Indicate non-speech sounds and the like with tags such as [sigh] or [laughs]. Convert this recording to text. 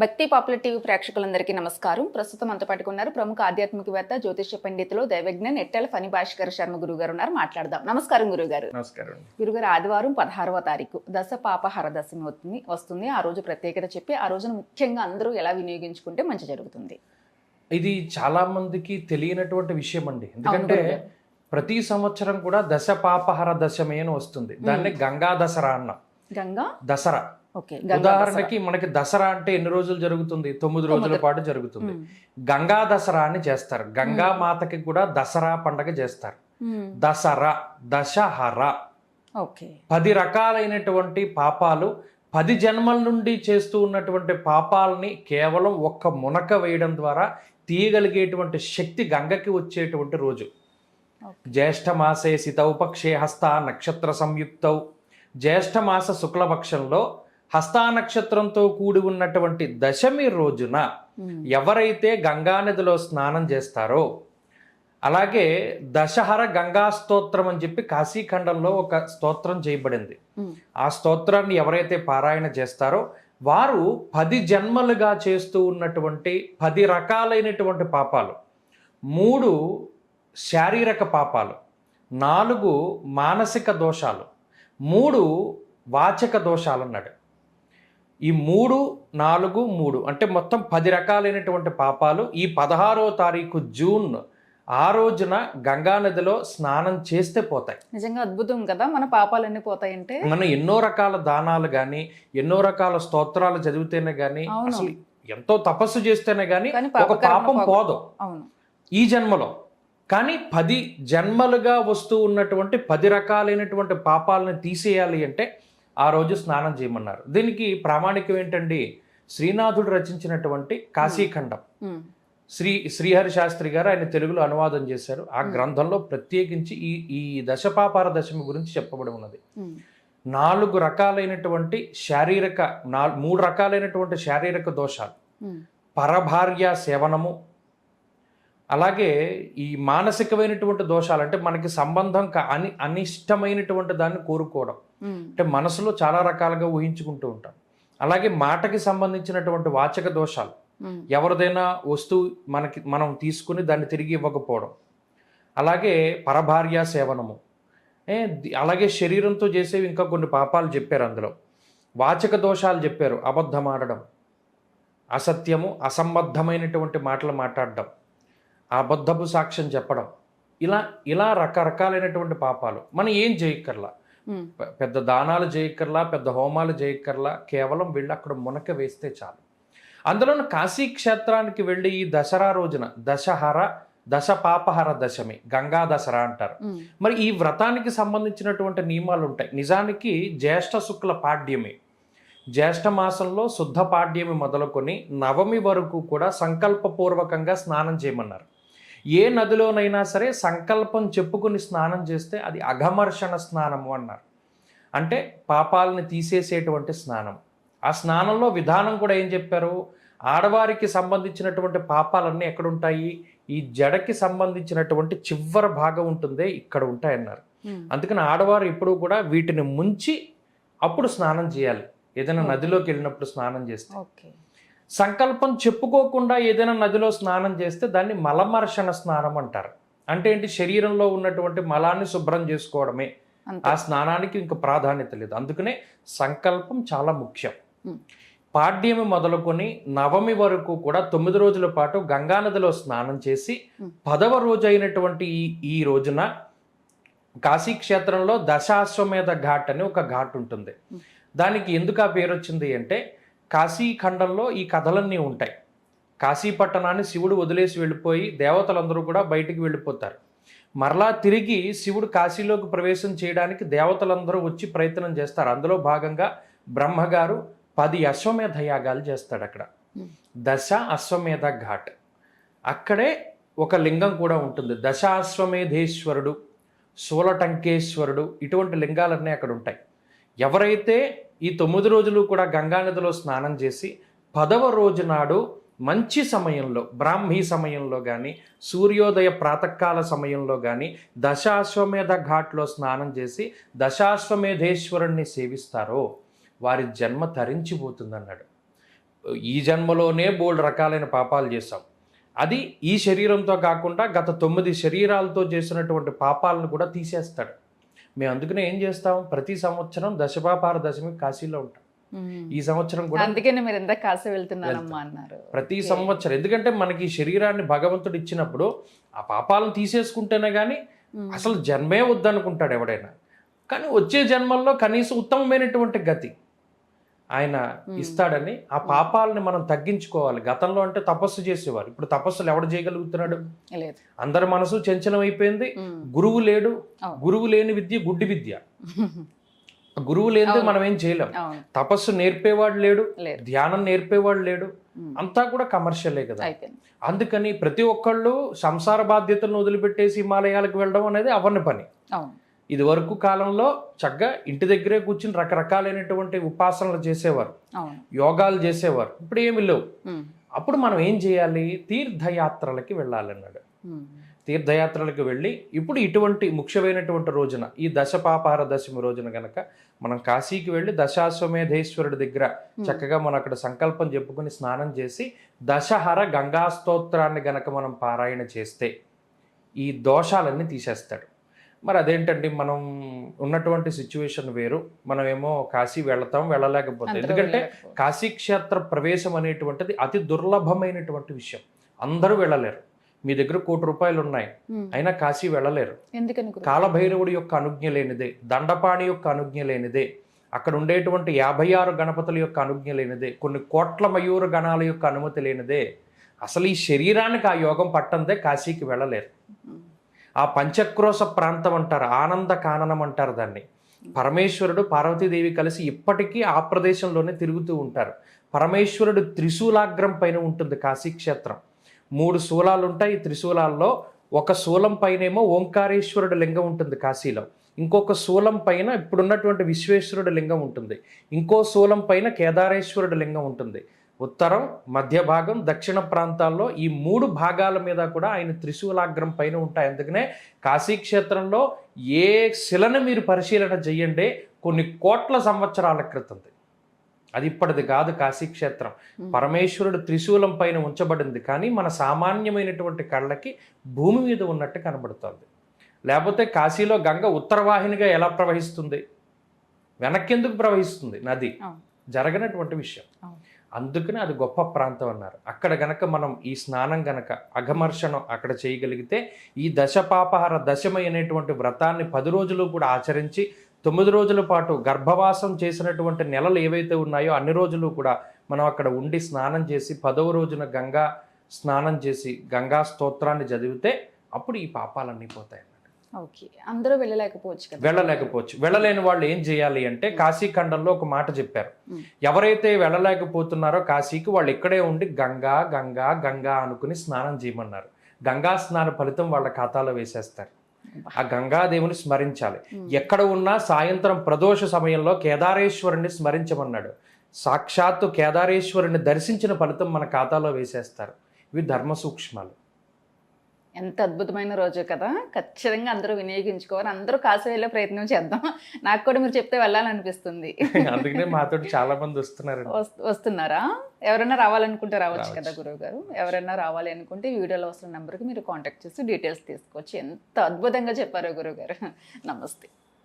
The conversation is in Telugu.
భక్తి పాపులర్ టీవీ ప్రేక్షకులందరికీ నమస్కారం. ప్రస్తుతం అంత పట్టుకున్నారు ప్రముఖ ఆధ్యాత్మికవేత్త జ్యోతిష పండితులు దైవజ్ఞ నెట్టెల ఫణి భాస్కర్ శర్మ గురుగారు ఉన్నారు. మాట్లాడదాం. నమస్కారం గురుగారు. నమస్కారం. అండి గురుగారు ఆదివారం పదహారవ తారీఖు దశ పాపహర దశమి అవుతుంది వస్తుంది. ఆ రోజు ప్రత్యేకత చెప్పి ఆ రోజున ముఖ్యంగా అందరూ ఎలా వినియోగించుకుంటే మంచి జరుగుతుంది? ఇది చాలా మందికి తెలియనటువంటి విషయం అండి. ఎందుకంటే. ప్రతి సంవత్సరం కూడా దశ పాపహర దశమి వస్తుంది. దాన్ని గంగా దసరా అన్న. గంగా? దసరా. ఉదాహరణకి మనకి దసరా అంటే ఎన్ని రోజులు జరుగుతుంది? తొమ్మిది రోజుల పాటు జరుగుతుంది. గంగా దసరా అని చేస్తారు. గంగా మాతకి కూడా దసరా పండగ చేస్తారు. దసరా దశహర. పది రకాలైనటువంటి పాపాలు పది జన్మల నుండి చేస్తూ ఉన్నటువంటి పాపాలని కేవలం ఒక్క మునక వేయడం ద్వారా తీయగలిగేటువంటి శక్తి గంగకి వచ్చేటువంటి రోజు. జ్యేష్ఠమాసే సితౌపక్షే హస్త నక్షత్ర సంయుక్తౌ. జ్యేష్ఠమాస శుక్లపక్షంలో హస్తా నక్షత్రంతో కూడి ఉన్నటువంటి దశమి రోజున. ఎవరైతే గంగానదిలో స్నానం చేస్తారో అలాగే దశహర గంగా స్తోత్రం అని చెప్పి కాశీఖండంలో ఒక స్తోత్రం చేయబడింది. ఆ స్తోత్రాన్ని ఎవరైతే పారాయణ చేస్తారో వారు పది జన్మలుగా చేస్తూ ఉన్నటువంటి పది రకాలైనటువంటి పాపాలు. మూడు శారీరక పాపాలు. నాలుగు మానసిక దోషాలు. మూడు వాచక దోషాలు అన్నాడు ఈ మూడు నాలుగు మూడు అంటే మొత్తం పది రకాలైనటువంటి పాపాలు ఈ పదహారో తారీఖు జూన్ ఆ రోజున గంగానదిలో స్నానం చేస్తే పోతాయి. నిజంగా అద్భుతం కదా మన పాపాలన్నీ పోతాయంటే? మనం ఎన్నో రకాల దానాలు కానీ ఎన్నో రకాల స్తోత్రాలు చదివితేనే కానీ. అసలు ఎంతో తపస్సు చేస్తేనే కానీ ఒక పాపం పోదు. ఈ జన్మలో. కానీ పది జన్మలుగా వస్తూ ఉన్నటువంటి పది రకాలైనటువంటి పాపాలను తీసేయాలి అంటే ఆ రోజు స్నానం చేయమన్నారు దీనికి ప్రామాణికం ఏంటండి శ్రీనాథుడు రచించినటువంటి కాశీఖండం. శ్రీ శ్రీహరి శాస్త్రి గారు ఆయన తెలుగులో అనువాదం చేశారు ఆ గ్రంథంలో ప్రత్యేకించి ఈ ఈ దశపాపార దశమి గురించి చెప్పబడి ఉన్నది. నాలుగు రకాలైనటువంటి శారీరక నా మూడు రకాలైనటువంటి శారీరక దోషాలు. పరభార్య సేవనము అలాగే ఈ మానసికమైనటువంటి దోషాలు అంటే మనకి సంబంధం అని అనిష్టమైనటువంటి దాన్ని కోరుకోవడం. అంటే మనసులో చాలా రకాలుగా ఊహించుకుంటూ ఉంటాం. అలాగే మాటకి సంబంధించినటువంటి వాచక దోషాలు. ఉమ్. ఎవరిదైనా వస్తువు మనకి మనం తీసుకుని దాన్ని తిరిగి ఇవ్వకపోవడం. అలాగే పరభార్య సేవనము. అలాగే శరీరంతో చేసేవి ఇంకా కొన్ని పాపాలు చెప్పారు అందులో. వాచక దోషాలు చెప్పారు అబద్ధం ఆడడం. అసత్యము అసంబద్ధమైనటువంటి మాటలు మాట్లాడడం. అబద్ధపు సాక్ష్యం చెప్పడం. ఇలా ఇలా రకరకాలైనటువంటి పాపాలు. మనం ఏం చేయక్కర్లా? పెద్ద దానాలు చేయక్కర్లా పెద్ద హోమాలు చేయక్కర్లా కేవలం వెళ్ళి అక్కడ మునక వేస్తే చాలు. అందులోనూ కాశీ క్షేత్రానికి వెళ్ళి ఈ దసరా రోజున దశహర దశ పాపహర దశమి గంగా దసరా అంటారు. మరి ఈ వ్రతానికి సంబంధించినటువంటి నియమాలు ఉంటాయి నిజానికి జ్యేష్ఠ శుక్ల పాడ్యమి. జ్యేష్ఠ మాసంలో శుద్ధ పాడ్యమి మొదలుకొని నవమి వరకు కూడా సంకల్పపూర్వకంగా స్నానం చేయమన్నారు. ఏ నదిలోనైనా సరే సంకల్పం చెప్పుకుని స్నానం చేస్తే అది అఘమర్షణ స్నానము అన్నారు. అంటే పాపాలని తీసేసేటువంటి స్నానం. ఆ స్నానంలో విధానం కూడా ఏం చెప్పారు? ఆడవారికి సంబంధించినటువంటి పాపాలన్నీ ఎక్కడుంటాయి? ఈ జడకి సంబంధించినటువంటి చివరి భాగం ఉంటుందే ఇక్కడ ఉంటాయన్నారు. అందుకని ఆడవారు ఎప్పుడూ కూడా వీటిని ముంచి అప్పుడు స్నానం చేయాలి. ఏదైనా నదిలోకి వెళ్ళినప్పుడు స్నానం చేస్తే. సంకల్పం చెప్పుకోకుండా ఏదైనా నదిలో స్నానం చేస్తే దాన్ని మలమర్షణ స్నానం అంటారు. అంటే ఏంటి? శరీరంలో ఉన్నటువంటి మలాన్ని శుభ్రం చేసుకోవడమే. ఆ స్నానానికి ఇంకా ప్రాధాన్యత లేదు. అందుకనే సంకల్పం చాలా ముఖ్యం. పాడ్యమి మొదలుకొని నవమి వరకు కూడా తొమ్మిది రోజుల పాటు గంగానదిలో స్నానం చేసి. పదవ రోజు అయినటువంటి ఈ ఈ రోజున కాశీ క్షేత్రంలో దశాశ్వమేధ ఘాట్ అని ఒక ఘాట్ ఉంటుంది. దానికి ఎందుకు ఆ పేరు వచ్చింది అంటే కాశీ ఖండంలో ఈ కథలన్నీ ఉంటాయి. కాశీ పట్టణాన్ని శివుడు వదిలేసి వెళ్ళిపోయి దేవతలందరూ కూడా బయటికి వెళ్ళిపోతారు. మరలా తిరిగి శివుడు కాశీలోకి ప్రవేశం చేయడానికి దేవతలందరూ వచ్చి ప్రయత్నం చేస్తారు. అందులో భాగంగా బ్రహ్మగారు పది అశ్వమేధ యాగాలు చేస్తాడు అక్కడ. దశ అశ్వమేధ ఘాట్. అక్కడే ఒక లింగం కూడా ఉంటుంది. దశాశ్వమేధేశ్వరుడు శూలటంకేశ్వరుడు ఇటువంటి లింగాలన్నీ అక్కడ ఉంటాయి. ఎవరైతే ఈ తొమ్మిది రోజులు కూడా గంగానదిలో స్నానం చేసి పదవ రోజు నాడు మంచి సమయంలో బ్రాహ్మీ సమయంలో కానీ సూర్యోదయ ప్రాతకాల సమయంలో కానీ దశాశ్వమేధ ఘాట్లో స్నానం చేసి దశాశ్వమేధేశ్వరుణ్ణి సేవిస్తారో వారి జన్మ తరించిపోతుందన్నాడు. ఈ జన్మలోనే బోల్డ్ రకాలైన పాపాలు చేశాం. అది ఈ శరీరంతో కాకుండా గత తొమ్మిది శరీరాలతో చేసినటువంటి పాపాలను కూడా తీసేస్తాడు. మేము అందుకనే ఏం చేస్తాం? ప్రతి సంవత్సరం దశపాపార దశమి కాశీలో ఉంటాం. ఈ సంవత్సరం కూడా అందుకని మీరు ఎంత కాశీ వెళ్తున్నారమ్మా అన్నారు. ప్రతి సంవత్సరం. ఎందుకంటే మనకి శరీరాన్ని భగవంతుడు ఇచ్చినప్పుడు ఆ పాపాలను తీసేసుకుంటేనే కానీ. అసలు జన్మే వద్దనుకుంటాడు ఎవడైనా. కానీ వచ్చే జన్మల్లో కనీసం ఉత్తమమైనటువంటి గతి. ఆయన ఇస్తాడని ఆ పాపాలని మనం తగ్గించుకోవాలి. గతంలో అంటే తపస్సు చేసేవారు. ఇప్పుడు తపస్సులు ఎవడు చేయగలుగుతున్నాడు? అందరి మనసు చంచలం అయిపోయింది. గురువు లేడు. గురువు లేని విద్య గుడ్డి విద్య. [laughs] గురువు లేనిదే మనం ఏం చేయలేం. తపస్సు నేర్పేవాడు లేడు. ధ్యానం నేర్పేవాడు లేడు. అంతా కూడా కమర్షియలే కదా. అందుకని ప్రతి ఒక్కళ్ళు సంసార బాధ్యతలను వదిలిపెట్టేసి హిమాలయాలకు వెళ్ళడం అనేది అవని పని? ఇది వరకు కాలంలో చక్కగా ఇంటి దగ్గరే కూర్చుని రకరకాలైనటువంటి ఉపాసనలు చేసేవారు. యోగాలు చేసేవారు. ఇప్పుడు ఏమి లేవు. అప్పుడు మనం ఏం చేయాలి? తీర్థయాత్రలకి వెళ్ళాలన్నాడు. తీర్థయాత్రలకు వెళ్ళి ఇప్పుడు ఇటువంటి ముఖ్యమైనటువంటి రోజున ఈ దశపాపార దశమి రోజున గనక మనం కాశీకి వెళ్ళి దశాశ్వమేధేశ్వరుడి దగ్గర చక్కగా మనం అక్కడ సంకల్పం చెప్పుకొని స్నానం చేసి దశహర గంగా స్తోత్రాన్ని గనక మనం పారాయణ చేస్తే ఈ దోషాలన్నీ తీసేస్తాడు. మరి అదేంటండి మనం ఉన్నటువంటి సిచ్యువేషన్ వేరు. మనం ఏమో కాశీ వెళతాం వెళ్ళలేకపోతే. ఎందుకంటే కాశీ క్షేత్ర ప్రవేశం అనేటువంటిది అతి దుర్లభమైనటువంటి విషయం. అందరూ వెళ్ళలేరు. మీ దగ్గర కోటి రూపాయలు ఉన్నాయి. అయినా కాశీ వెళ్ళలేరు. కాలభైరవుడి యొక్క అనుజ్ఞ లేనిదే దండపాణి యొక్క అనుజ్ఞ లేనిదే అక్కడ ఉండేటువంటి యాభై ఆరు గణపతుల యొక్క అనుజ్ఞ లేనిదే కొన్ని కోట్ల మయూర గణాల యొక్క అనుమతి లేనిదే అసలు ఈ శరీరానికి ఆ యోగం పట్టందే కాశీకి వెళ్ళలేరు. ఆ పంచక్రోశ ప్రాంతం అంటారు ఆనంద కాననం అంటారు దాన్ని. పరమేశ్వరుడు పార్వతీదేవి కలిసి ఇప్పటికీ ఆ ప్రదేశంలోనే తిరుగుతూ ఉంటారు. పరమేశ్వరుడు త్రిశూలాగ్రం పైన ఉంటుంది కాశీ క్షేత్రం మూడు శూలాలు ఉంటాయి. ఈ త్రిశూలాల్లో ఒక శూలం పైనేమో ఓంకారేశ్వరుడు లింగం ఉంటుంది కాశీలో. ఇంకొక శూలం పైన ఇప్పుడున్నటువంటి విశ్వేశ్వరుడు లింగం ఉంటుంది. ఇంకో శూలం పైన కేదారేశ్వరుడు లింగం ఉంటుంది. ఉత్తరం మధ్య భాగం దక్షిణ ప్రాంతాల్లో ఈ మూడు భాగాల మీద కూడా ఆయన త్రిశూలాగ్రం పైన ఉంటాయి. అందుకనే కాశీ క్షేత్రంలో ఏ శిలను మీరు పరిశీలన చెయ్యండి. కొన్ని కోట్ల సంవత్సరాల క్రితంది. అది ఇప్పటిది కాదు కాశీ క్షేత్రం. పరమేశ్వరుడు త్రిశూలం పైన ఉంచబడింది. కానీ మన సామాన్యమైనటువంటి కళ్ళకి భూమి మీద ఉన్నట్టు కనబడుతుంది. లేకపోతే కాశీలో గంగ ఉత్తరవాహినిగా ఎలా ప్రవహిస్తుంది? వెనక్కెందుకు ప్రవహిస్తుంది? నది. జరగనటువంటి విషయం. అందుకని అది గొప్ప ప్రాంతం అన్నారు. అక్కడ గనక మనం ఈ స్నానం గనక అఘమర్షణం అక్కడ చేయగలిగితే ఈ దశపాపహార దశమి అనేటువంటి వ్రతాన్ని పది రోజులు కూడా ఆచరించి తొమ్మిది రోజుల పాటు గర్భవాసం చేసినటువంటి నెలలు ఏవైతే ఉన్నాయో అన్ని రోజులు కూడా మనం అక్కడ ఉండి స్నానం చేసి పదవ రోజున గంగా స్నానం చేసి గంగా స్తోత్రాన్ని చదివితే అప్పుడు ఈ పాపాలన్నీ పోతాయి. ఓకే. అందరూ వెళ్ళలేకపోవచ్చు కదా. వెళ్ళలేకపోవచ్చు. వెళ్ళలేని వాళ్ళు ఏం చేయాలి అంటే కాశీ ఖండంలో ఒక మాట చెప్పారు. ఎవరైతే వెళ్ళలేకపోతున్నారో కాశీకి వాళ్ళు ఇక్కడే ఉండి గంగా గంగా గంగా అనుకుని స్నానం చేయమన్నారు. గంగా స్నాన ఫలితం వాళ్ళ ఖాతాలో వేసేస్తారు. ఆ గంగాదేవుని స్మరించాలి. ఎక్కడ ఉన్నా సాయంత్రం ప్రదోష సమయంలో కేదారేశ్వరుని స్మరించమన్నాడు. సాక్షాత్తు కేదారేశ్వరుని దర్శించిన ఫలితం మన ఖాతాలో వేసేస్తారు. ఇవి ధర్మ సూక్ష్మాలు. ఎంత అద్భుతమైన రోజు కదా. ఖచ్చితంగా అందరూ వినియోగించుకోవాలి. అందరూ కాశీ వెళ్ళే ప్రయత్నం చేద్దాం. నాకు కూడా మీరు చెప్తే వెళ్ళాలనిపిస్తుంది. అందుకనే మాతో చాలా మంది వస్తున్నారండి. వస్తు- వస్తున్నారా? ఎవరైనా రావాలనుకుంటే రావచ్చు కదా. గురువు గారు ఎవరైనా రావాలి అనుకుంటే వీడియోలో వస్తున్న నెంబర్కి మీరు కాంటాక్ట్ చేసి డీటెయిల్స్ తీసుకోవచ్చు. ఎంత అద్భుతంగా చెప్పారో గురువు గారు నమస్తే.